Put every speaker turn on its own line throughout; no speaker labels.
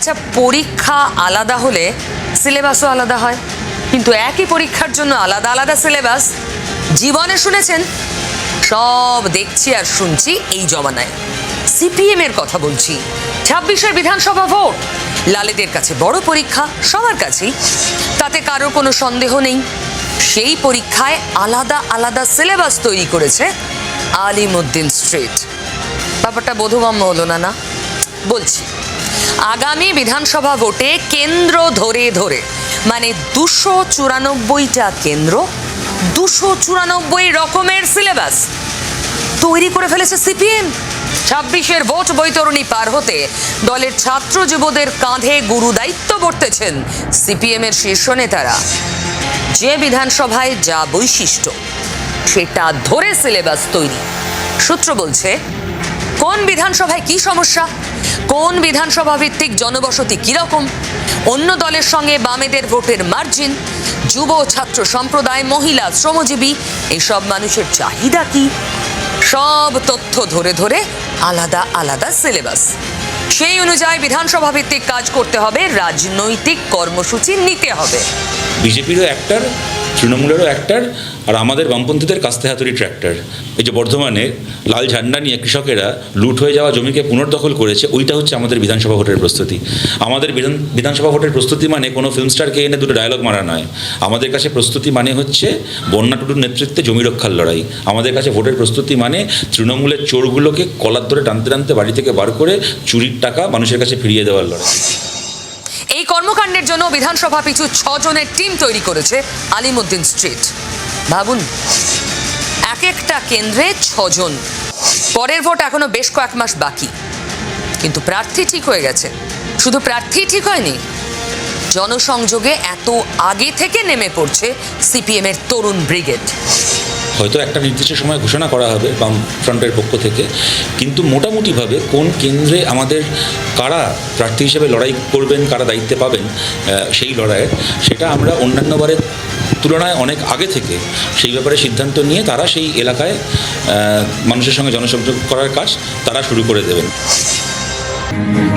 আচ্ছা পরীক্ষা আলাদা হলে সিলেবাসও আলাদা হয়। কিন্তু একই পরীক্ষার জন্য আলাদা আলাদা সিলেবাস। জীবনে শুনেছেন? সব দেখছি আর শুনছি এই জমানায়। সিপিএম এর কথা বলছি। ছাব্বিশের বিধানসভা ভোট। লালেদের কাছে বড় পরীক্ষা, সবার কাছেই। তাতে কারোর কোনো সন্দেহ নেই। সেই পরীক্ষায় আলাদা আলাদা সিলেবাস তৈরি করেছে আলিমুদ্দিন স্ট্রিট। ব্যাপারটা বোধগম্য হলো না না? বলছি। আগামী বিধানসভা ভোটে কেন্দ্র ধরে ধরে মানে দুশো চুরানব্বইটা কেন্দ্র, দুশো চুরানব্বই রকমের সিলেবাস তৈরি করে ফেলেছে সিপিএম। ছাব্বিশের ভোট বৈতরণী পার হতে দলের ছাত্র যুবদের কাঁধে গুরু দায়িত্ব বর্তেছেন সিপিএম এর শীর্ষ নেতারা। যে বিধানসভায় যা বৈশিষ্ট্য, সেটা ধরে সিলেবাস তৈরি। সূত্র বলছে কোন বিধানসভায় কি সমস্যা? কোন বিধানসভা ভিত্তিক জনবসতি কীরকম? অন্য দলের সঙ্গে বামেদের ভোটের মার্জিন যুব ছাত্র সম্প্রদায়, মহিলা, শ্রমজীবী, এসব মানুষের চাহিদা কি? সব তথ্য ধরে ধরে আলাদা আলাদা সিলেবাস সেই অনুযায়ী বিধানসভা ভিত্তিক কাজ করতে হবে, রাজনৈতিক কর্মসূচি নিতে হবে।
বিজেপিরও একটার তৃণমূলেরও একটার আর আমাদের বামপন্থীদের কাস্তে হাতুড়ি ট্র্যাক্টর এই যে বর্ধমানে লাল ঝান্ডা নিয়ে কৃষকেরা লুট হয়ে যাওয়া জমিকে পুনর্দখল করেছে, ওইটা হচ্ছে আমাদের বিধানসভা ভোটের প্রস্তুতি। আমাদের বিধান, বিধানসভা ভোটের প্রস্তুতি মানে কোনো ফিল্ম স্টারকে এনে দুটো ডায়লগ মারা নয়। আমাদের কাছে প্রস্তুতি মানে হচ্ছে বন্যা টুটুর নেতৃত্বে জমি রক্ষার লড়াই। আমাদের কাছে ভোটের প্রস্তুতি মানে তৃণমূলের চোরগুলোকে কলার ধরে টানতে টানতে বাড়ি থেকে বার করে চুরির টাকা মানুষের কাছে ফিরিয়ে দেওয়ার লড়াই।
এই কর্মকাণ্ডের জন্য বিধানসভা পিছু ছজনের টিম তৈরি করেছে আলিমুদ্দিন স্ট্রিট। ভাবুন, এক একটা কেন্দ্রে ছজন। পরের ভোট এখনও বেশ কয়েক মাস বাকি। কিন্তু প্রার্থী ঠিক হয়ে গেছে। শুধু প্রার্থী ঠিক হয়নি, জনসংযোগে এত আগে থেকে নেমে পড়ছে সিপিএম এর তরুণ ব্রিগেড।
হয়তো একটা নির্দিষ্ট সময় ঘোষণা করা হবে বাম ফ্রন্টের পক্ষ থেকে। কিন্তু মোটামুটিভাবে কোন কেন্দ্রে আমাদের কারা প্রার্থী হিসেবে লড়াই করবেন, কারা দায়িত্বে পাবেন সেই লড়াইয়ের সেটা আমরা অন্যান্য বারের তুলনায় অনেক আগে থেকে সেই ব্যাপারে সিদ্ধান্ত নিয়ে তারা সেই এলাকায় মানুষের সঙ্গে জনসংযোগ করার কাজ তারা শুরু করে দেবেন।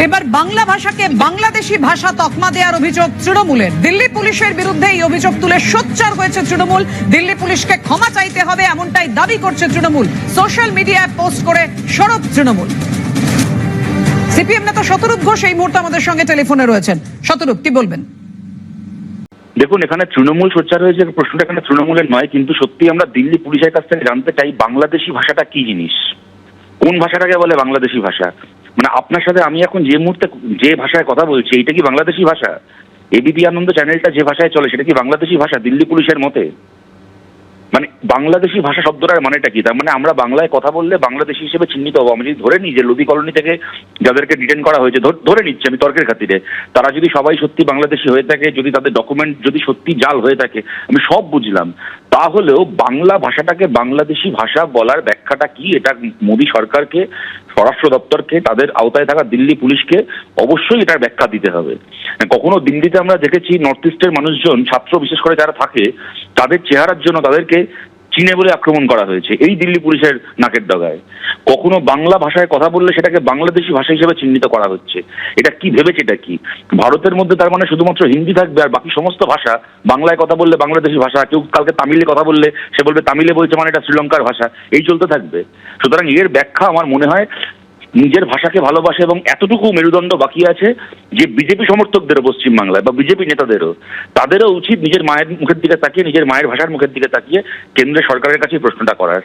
এবার বাংলা ভাষাকে বাংলাদেশি ভাষা তকমা দেওয়ার অভিযোগ তৃণমূলের। দিল্লি পুলিশের বিরুদ্ধে এই অভিযোগ তুলে সোচ্চার হয়েছে তৃণমূল। দিল্লি পুলিশকে ক্ষমা চাইতে হবে এমনটাই দাবি করছে তৃণমূল। সোশ্যাল মিডিয়ায় পোস্ট করে সরব তৃণমূল। সিপিএম নেতা শতরূপ ঘোষ এই মুহূর্তে আমাদের সঙ্গে টেলিফোনে রয়েছেন। শতরূপ, কি বলবেন?
দেখুন, এখানে তৃণমূল সোচ্চার হয়েছে, প্রশ্নটা এখানে তৃণমূলের নয়, কিন্তু সত্যি আমরা দিল্লি পুলিশের কাছ থেকে জানতে চাই বাংলাদেশি ভাষাটা কি জিনিস? কোন ভাষাটাকে বলে বাংলাদেশি ভাষা? মানে আপনার সাথে আমি এখন যে মুহূর্তে যে ভাষায় কথা বলছি, এইটা কি বাংলাদেশি ভাষা? এবিপি আনন্দ চ্যানেলটা যে ভাষায় চলে, সেটা কি বাংলাদেশি ভাষা, দিল্লি পুলিশের মতে? মানে বাংলাদেশি ভাষা শব্দটার মানেটা কি? তার মানে আমরা বাংলায় কথা বললে বাংলাদেশি হিসেবে চিহ্নিত হব। আমি যদি ধরে নিই যে লোদি কলোনি থেকে যাদেরকে ডিটেন করা হয়েছে, ধরে নিচ্ছি আমি তর্কের খাতিরে, তারা যদি সবাই সত্যি বাংলাদেশি হয়ে থাকে, যদি তাদের ডকুমেন্ট যদি সত্যি জাল হয়ে থাকে, আমি সব বুঝলাম। তাহলেও বাংলা ভাষাটাকে বাংলাদেশি ভাষা বলার ব্যাখ্যাটা কি? এটা মোদী সরকারকে স্বরাষ্ট্র দপ্তরকে তাদের আওতায় থাকা দিল্লি পুলিশকে অবশ্যই এটার ব্যাখ্যা দিতে হবে। কখনো দিল্লিতে আমরা দেখেছি নর্থ ইস্টের মানুষজন, ছাত্র বিশেষ করে যারা থাকে, তাদের চেহারার জন্য তাদেরকে চীনে বলে আক্রমণ করা হয়েছে। এই দিল্লি পুলিশের নাকের ডগায়। কখনো বাংলা ভাষায় কথা বললে সেটাকে বাংলাদেশি ভাষা হিসেবে চিহ্নিত করা হচ্ছে। এটা কি ভেবেছে এটা কি? ভারতের মধ্যে তার মানে শুধুমাত্র হিন্দি থাকবে আর বাকি সমস্ত ভাষা, বাংলায় কথা বললে বাংলাদেশি ভাষা, কেউ কালকে তামিলে কথা বললে সে বলবে তামিলে বলছে মানে এটা শ্রীলঙ্কার ভাষা, এই চলতে থাকবে। সুতরাং এর ব্যাখ্যা আমার মনে হয় নিজের ভাষাকে ভালোবাসে এবং এতটুকু মেরুদণ্ড বাকি আছে যে বিজেপি সমর্থকদেরও পশ্চিমবাংলায় বা বিজেপি নেতাদেরও। তাদেরও উচিত নিজের মায়ের মুখের দিকে তাকিয়ে, নিজের মায়ের ভাষার মুখের দিকে তাকিয়ে কেন্দ্রের সরকারের কাছে প্রশ্নটা করার।